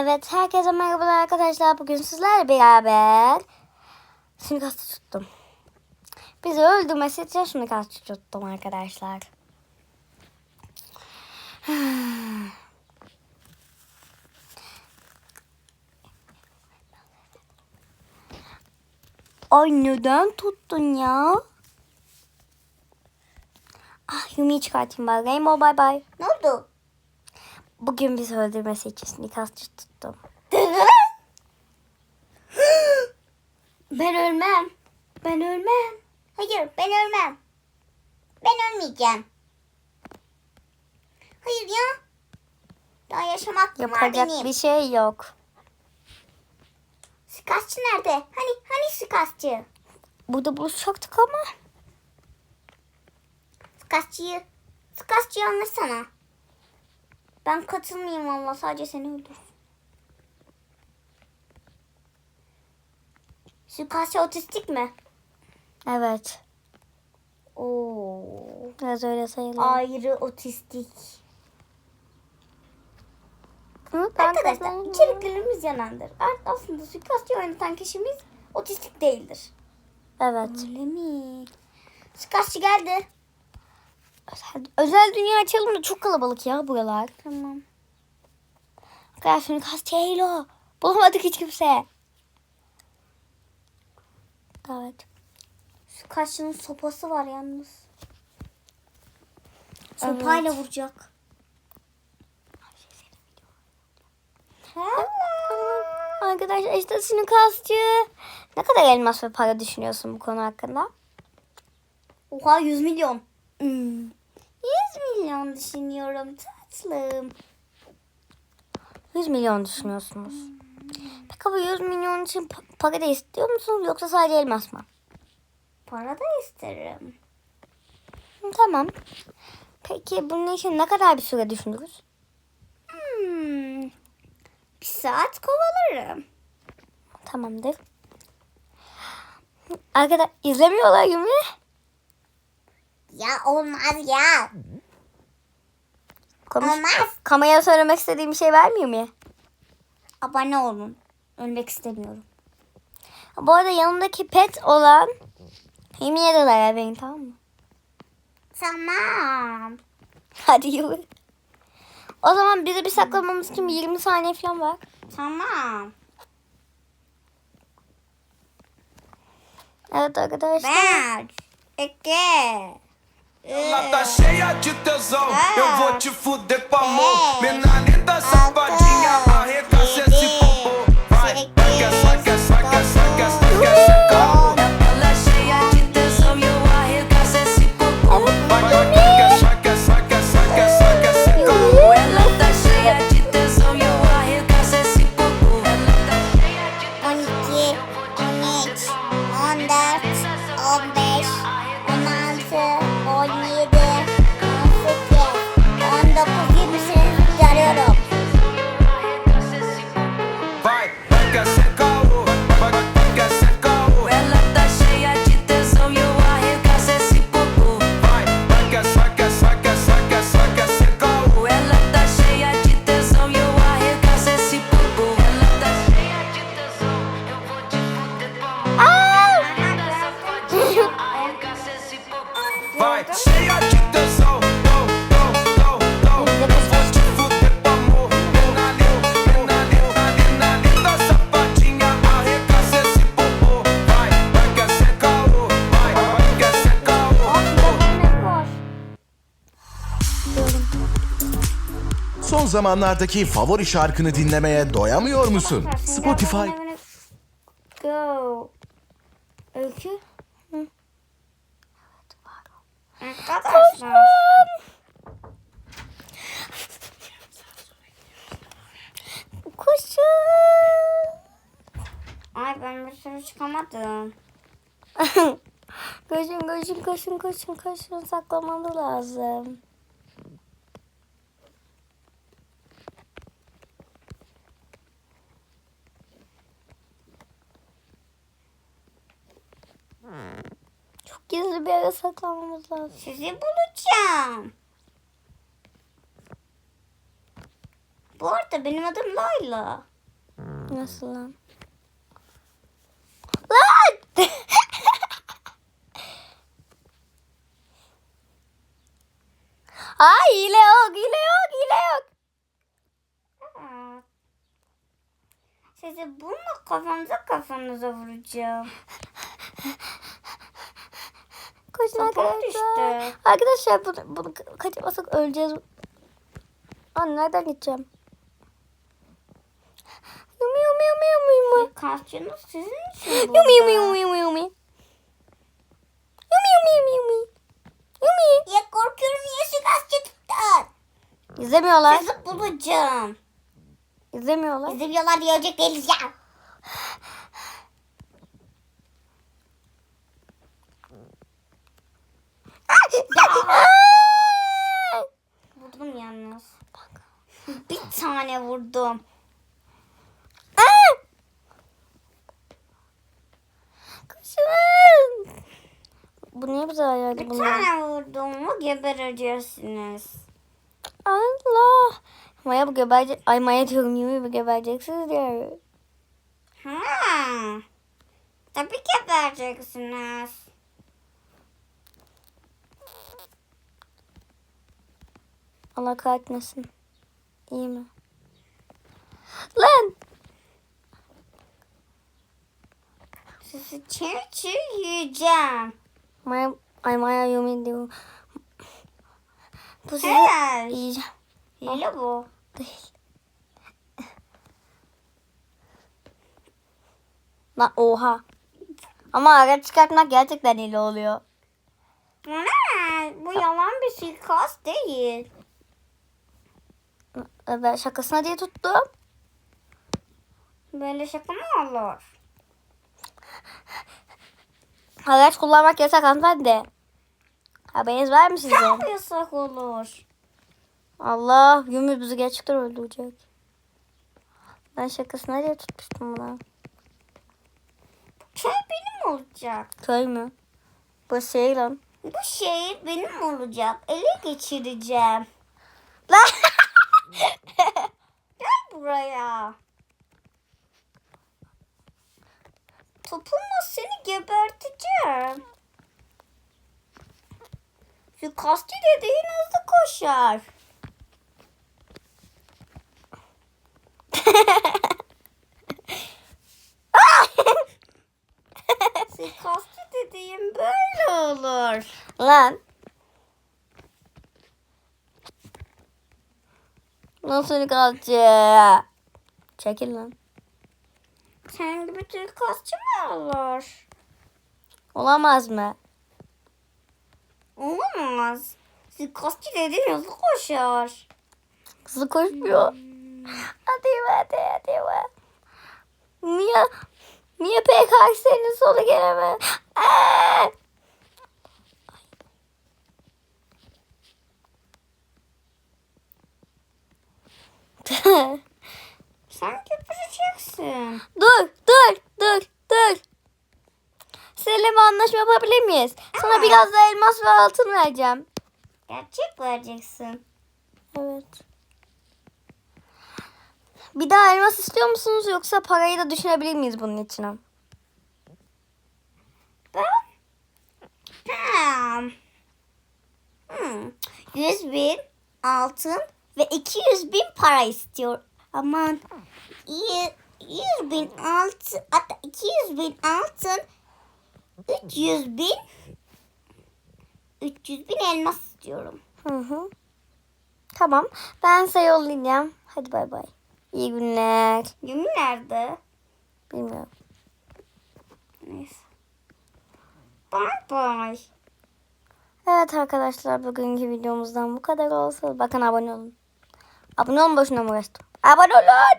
Evet, herkese merhabalar arkadaşlar. Bugün sizlerle beraber suikastçı tuttum. Bizi öldürmesi için suikastçı tuttum arkadaşlar. Ay neden tuttun ya? Ah Yumi'yi çıkartayım bari. Rainbow bye bye. Ne oldu? Bugün bizi öldürmesi için suikastçı tuttum. Ben ölmem. Ben ölmem. Hayır ben ölmem. Ben ölmeyeceğim. Hayır ya. Daha yaşamak Yapacak benim. bir şey yok. Sıkasçı nerede? Hani hani sıkasçı? Burada buluşacaktık ama. Sıkasçıyı. Sıkasçıyı anlatsana. Ben katılmayayım valla sadece seni öldür. Sıkasçı otistik mi? Evet. Oo. Biraz öyle sayılır. Ayrı otistik. Hı, ben Arkadaşlar kazandım. içeriklerimiz yanandır. Art- Aslında suikastçı oynatan kişimiz otistik değildir. Evet. Öyle mi? Suikastçı geldi. Özel, özel dünya açalım da çok kalabalık ya buralar. Tamam. Arkadaşlar suikastçı Halo. Bulamadık hiç kimse. Evet. Suikastçının sopası var yalnız. Sopayla vuracak. Arkadaşlar işte suikastçı. Ne kadar elmas ve para düşünüyorsun bu konu hakkında? Oha 100 milyon. Hmm. 100 milyon düşünüyorum tatlım. 100 milyon düşünüyorsunuz. Peki bu 100 milyon için pa- para da istiyor musunuz yoksa sadece elmas mı? Para da isterim. Tamam. Peki bunun için ne kadar bir süre düşünürüz? Hmm. Bir saat kovalarım. Tamamdır. Arkadaşlar izlemiyorlar Yumi. Ya olmaz ya. Konuş. Olmaz. Kameraya söylemek istediğim bir şey var mı Yumi? Abone olun. Ölmek istemiyorum. Bu arada yanımdaki pet olan Yumi'ye de zarar verin tamam mı? Tamam. Hadi Yumi. O zaman bize bir saklamamız için bir 20 saniye falan var. Tamam. Evet arkadaşlar. Ben. İki. Ela tá cheia de tesão, eu vou te fuder com amor. Son zamanlardaki favori şarkını dinlemeye doyamıyor musun? Spotify. Go. Öykü. Arkadaşlar. Kuşum. Ay ben bir sürü çıkamadım. koşun koşun koşun koşun koşun saklamalı lazım. Gizli bir yere saklamamız lazım. Sizi bulacağım. Bu arada benim adım Layla. Nasıl lan? Lan! Ay hile yok, hile yok, hile yok. Aa. Size bununla kafanıza kafanıza vuracağım. Koşun Kapat arkadaşlar. işte. Arkadaşlar bunu, bunu kaçırmasak öleceğiz. Anne nereden gideceğim? Yumi yumi yumi yumi yumi. Kaçınız sizin için Yumi burada. yumi yumi yumi yumi. Yumi yumi yumi yumi. Yumi. Ya korkuyorum ya suikastçı tuttu. İzlemiyorlar. Sizi bulacağım. İzlemiyorlar. İzlemiyorlar diyecek değiliz ya. Vurdum yalnız. Bir tane vurdum. Koşun. Bu niye bize ayardı Bir bunu? tane vurdum mu gebereceksiniz. Allah. Maya bu geberecek. Ay Maya diyorum Yumi bu gebereceksiniz diyor. Ha. Tabii gebereceksiniz. Allah kahretmesin. İyi mi? Lan. Sizi çiğ çiğ yiyeceğim. Maya, ay Maya Yumi diyor. Bu sizi Helal. yiyeceğim. Hile bu. Değil. Lan oha. Ama araç çıkartmak gerçekten iyi oluyor. Ha, bu yalan bir suikast değil. Ben şakasına diye tuttum. Böyle şaka mı olur? Araç kullanmak yasak hanımefendi. Haberiniz var mı sizin? Çok yasak olur. Allah Yumi bizi gerçekten öldürecek. Ben şakasına diye tutmuştum bunu. Köy benim olacak. Köy mü? Bu şey lan. Bu şehir benim olacak. Ele geçireceğim. Lan! Gel buraya. Topunla seni geberteceğim. Suikastçı dediğin hızlı koşar. Suikastçı dediğim böyle olur. lan. Nasıl kalacak? Çekil lan. Sen gibi suikastçı mı olur? Olamaz mı? Olamaz. Suikastçı dediğin hızlı koşar. Hızlı koşmuyor. Hadi hadi hadi hadi. Niye? Niye PKX'nin solu gelemez? Aa! Sen gebereceksin. dur, dur, dur, dur. Seninle anlaşma yapabilir miyiz? Sana biraz da elmas ve altın vereceğim. Gerçek vereceksin. Evet. Bir daha elmas istiyor musunuz yoksa parayı da düşünebilir miyiz bunun içine? Ben? Hmm. Hmm. 100 bin altın ve 200 bin para istiyor. Aman. İyi. 100 bin altın hatta 200 bin altın 300 bin 300 bin elmas istiyorum. Hı hı. Tamam. Ben size yollayacağım. Hadi bay bay. İyi günler. Yumi nerede? Bilmiyorum. Neyse. Bye bye. Evet arkadaşlar bugünkü videomuzdan bu kadar olsun. Bakın abone olun. Abone olun boşuna mı uğraştım? Abone olun.